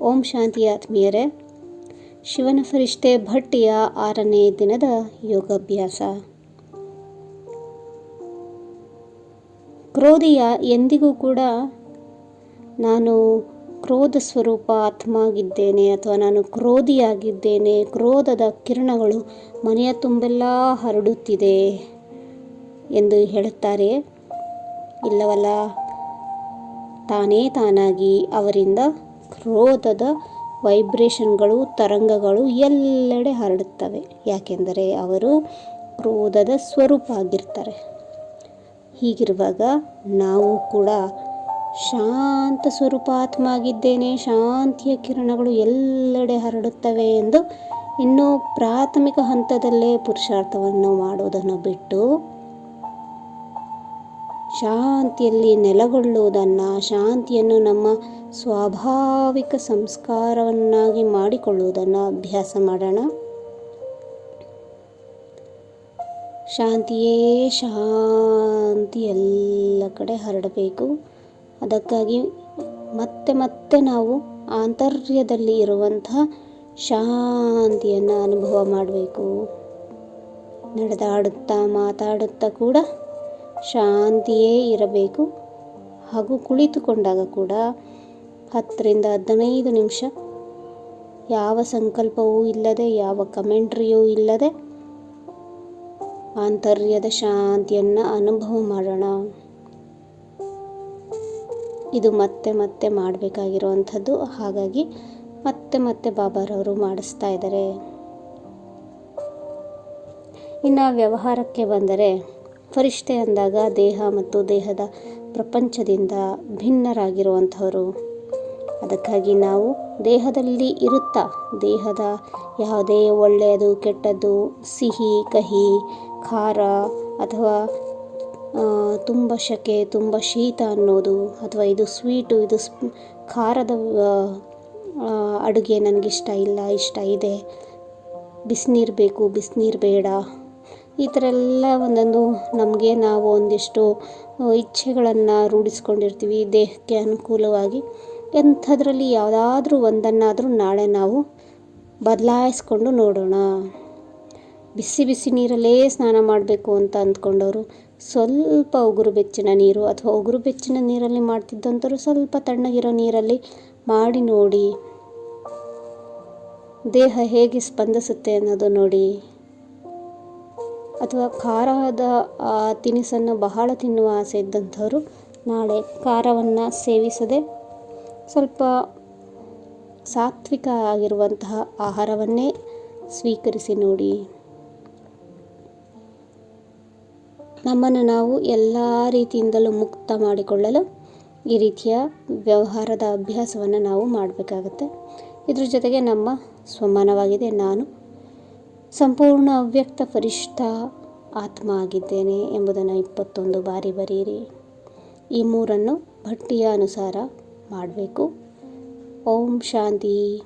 ಓಂ ಶಾಂತಿ ಆತ್ಮೀಯರೇ, ಶಿವನ ಫರಿಷ್ಠೆ ಭಟ್ಟಿಯ ಆರನೇ ದಿನದ ಯೋಗಾಭ್ಯಾಸ. ಕ್ರೋಧಿಯ ಎಂದಿಗೂ ಕೂಡ ನಾನು ಕ್ರೋಧ ಸ್ವರೂಪ ಆತ್ಮ ಆಗಿದ್ದೇನೆ ಅಥವಾ ನಾನು ಕ್ರೋಧಿಯಾಗಿದ್ದೇನೆ, ಕ್ರೋಧದ ಕಿರಣಗಳು ಮನೆಯ ತುಂಬೆಲ್ಲ ಹರಡುತ್ತಿದೆ ಎಂದು ಹೇಳುತ್ತಾರೆ. ಇಲ್ಲವಲ್ಲ ತಾನೇ ತಾನಾಗಿ ಅವರಿಂದ ಕ್ರೋಧದ ವೈಬ್ರೇಷನ್ಗಳು, ತರಂಗಗಳು ಎಲ್ಲೆಡೆ ಹರಡುತ್ತವೆ. ಯಾಕೆಂದರೆ ಅವರು ಕ್ರೋಧದ ಸ್ವರೂಪ ಆಗಿರ್ತಾರೆ ಹೀಗಿರುವಾಗ ನಾವು ಕೂಡ ಶಾಂತ ಸ್ವರೂಪ ಆತ್ಮ ಆಗಿದ್ದೇನೆ ಶಾಂತಿಯ ಕಿರಣಗಳು ಎಲ್ಲೆಡೆ ಹರಡುತ್ತವೆ ಎಂದು ಇನ್ನೂ ಪ್ರಾಥಮಿಕ ಹಂತದಲ್ಲೇ ಪುರುಷಾರ್ಥವನ್ನು ಮಾಡುವುದನ್ನು ಬಿಟ್ಟು ಶಾಂತಿಯಲ್ಲಿ ನೆಲೆಗೊಳ್ಳುವುದನ್ನು, ಶಾಂತಿಯನ್ನು ನಮ್ಮ ಸ್ವಾಭಾವಿಕ ಸಂಸ್ಕಾರವನ್ನಾಗಿ ಮಾಡಿಕೊಳ್ಳುವುದನ್ನು ಅಭ್ಯಾಸ ಮಾಡೋಣ. ಶಾಂತಿಯೇ ಶಾಂತಿ ಎಲ್ಲ ಕಡೆ ಹರಡಬೇಕು. ಅದಕ್ಕಾಗಿ ಮತ್ತೆ ಮತ್ತೆ ನಾವು ಆಂತರ್ಯದಲ್ಲಿ ಇರುವಂತಹ ಶಾಂತಿಯನ್ನು ಅನುಭವ ಮಾಡಬೇಕು. ನಡೆದಾಡುತ್ತಾ ಮಾತಾಡುತ್ತಾ ಕೂಡ ಶಾಂತಿಯೇ ಇರಬೇಕು. ಹಾಗೂ ಕುಳಿತುಕೊಂಡಾಗ ಕೂಡ ಹತ್ತರಿಂದ ಹದಿನೈದು ನಿಮಿಷ. ಯಾವ ಸಂಕಲ್ಪವೂ ಇಲ್ಲದೆ, ಯಾವ ಕಮೆಂಟ್ರಿಯೂ ಇಲ್ಲದೆ ಆಂತರ್ಯದ ಶಾಂತಿಯನ್ನು ಅನುಭವ ಮಾಡೋಣ. ಇದು ಮತ್ತೆ ಮತ್ತೆ ಮಾಡಬೇಕಾಗಿರುವಂಥದ್ದು. ಹಾಗಾಗಿ ಮತ್ತೆ ಮತ್ತೆ ಬಾಬಾರವರು ಮಾಡಿಸ್ತಾ ಇದ್ದಾರೆ. ಇನ್ನು ವ್ಯವಹಾರಕ್ಕೆ ಬಂದರೆ ಫರಿಷ್ಠೆ ಅಂದಾಗ ದೇಹ ಮತ್ತು ದೇಹದ ಪ್ರಪಂಚದಿಂದ ಭಿನ್ನರಾಗಿರುವಂಥವರು. ಅದಕ್ಕಾಗಿ ನಾವು ದೇಹದಲ್ಲಿ ಇರುತ್ತಾ, ದೇಹದ ಯಾವುದೇ ಒಳ್ಳೆಯದು, ಕೆಟ್ಟದ್ದು, ಸಿಹಿ, ಕಹಿ, ಖಾರ ಅಥವಾ ತುಂಬ ಶಕೆ, ತುಂಬ ಶೀತ ಅನ್ನೋದು ಅಥವಾ ಇದು ಸ್ವೀಟು, ಇದು ಖಾರದ ಅಡುಗೆ ನನಗಿಷ್ಟ ಇಲ್ಲ, ಇಷ್ಟ ಇದೆ. ಬಿಸಿನೀರು ಬೇಕು, ಬಿಸಿನೀರು ಬೇಡ. ಈ ಥರ ಎಲ್ಲ ಒಂದೊಂದು ನಮಗೆ ನಾವು ಒಂದಿಷ್ಟು ಇಚ್ಛೆಗಳನ್ನು ರೂಢಿಸ್ಕೊಂಡಿರ್ತೀವಿ, ದೇಹಕ್ಕೆ ಅನುಕೂಲವಾಗಿ. ಎಂಥದ್ರಲ್ಲಿ ಯಾವುದಾದ್ರೂ ಒಂದನ್ನಾದರೂ ನಾಳೆ ನಾವು ಬದಲಾಯಿಸ್ಕೊಂಡು ನೋಡೋಣ. ಬಿಸಿ ಬಿಸಿ ನೀರಲ್ಲೇ ಸ್ನಾನ ಮಾಡಬೇಕು ಅಂತ ಅಂದ್ಕೊಂಡವರು ಸ್ವಲ್ಪ ಉಗುರು ಬೆಚ್ಚನ ನೀರು ಅಥವಾ ಉಗುರು ಬೆಚ್ಚನ ನೀರಲ್ಲಿ ಮಾಡ್ತಿದ್ದಂಥವ್ರು ಸ್ವಲ್ಪ ತಣ್ಣಗಿರೋ ನೀರಲ್ಲಿ ಮಾಡಿ ನೋಡಿ. ದೇಹ ಹೇಗೆ ಸ್ಪಂದಿಸುತ್ತೆ ಅನ್ನೋದು ನೋಡಿ. ಅಥವಾ ಖಾರದ ತಿನಿಸನ್ನು ಬಹಳ ತಿನ್ನುವ ಆಸೆ ಇದ್ದಂಥವರು ನಾಳೆ ಖಾರವನ್ನು ಸೇವಿಸದೆ ಸ್ವಲ್ಪ ಸಾತ್ವಿಕ ಆಗಿರುವಂತಹ ಆಹಾರವನ್ನೇ ಸ್ವೀಕರಿಸಿ ನೋಡಿ. ನಮ್ಮನ್ನು ನಾವು ಎಲ್ಲ ರೀತಿಯಿಂದಲೂ ಮುಕ್ತ ಮಾಡಿಕೊಳ್ಳಲು ಈ ರೀತಿಯ ವ್ಯವಹಾರದ ಅಭ್ಯಾಸವನ್ನು ನಾವು ಮಾಡಬೇಕಾಗತ್ತೆ. ಇದ್ರ ಜೊತೆಗೆ ನಮ್ಮ ಸ್ವಮಾನವಾಗಿದೆ ನಾನು. ಸಂಪೂರ್ಣ ಅವ್ಯಕ್ತ ಪರಿಷ್ಠ ಆತ್ಮ ಆಗಿದ್ದೇನೆ ಎಂಬುದನ್ನು ಇಪ್ಪತ್ತೊಂದು ಬಾರಿ ಬರೆಯಿರಿ. ಈ ಮೂರನ್ನು ಭಟ್ಟಿಯ ಅನುಸಾರ ಮಾಡಬೇಕು. ಓಂ ಶಾಂತಿ.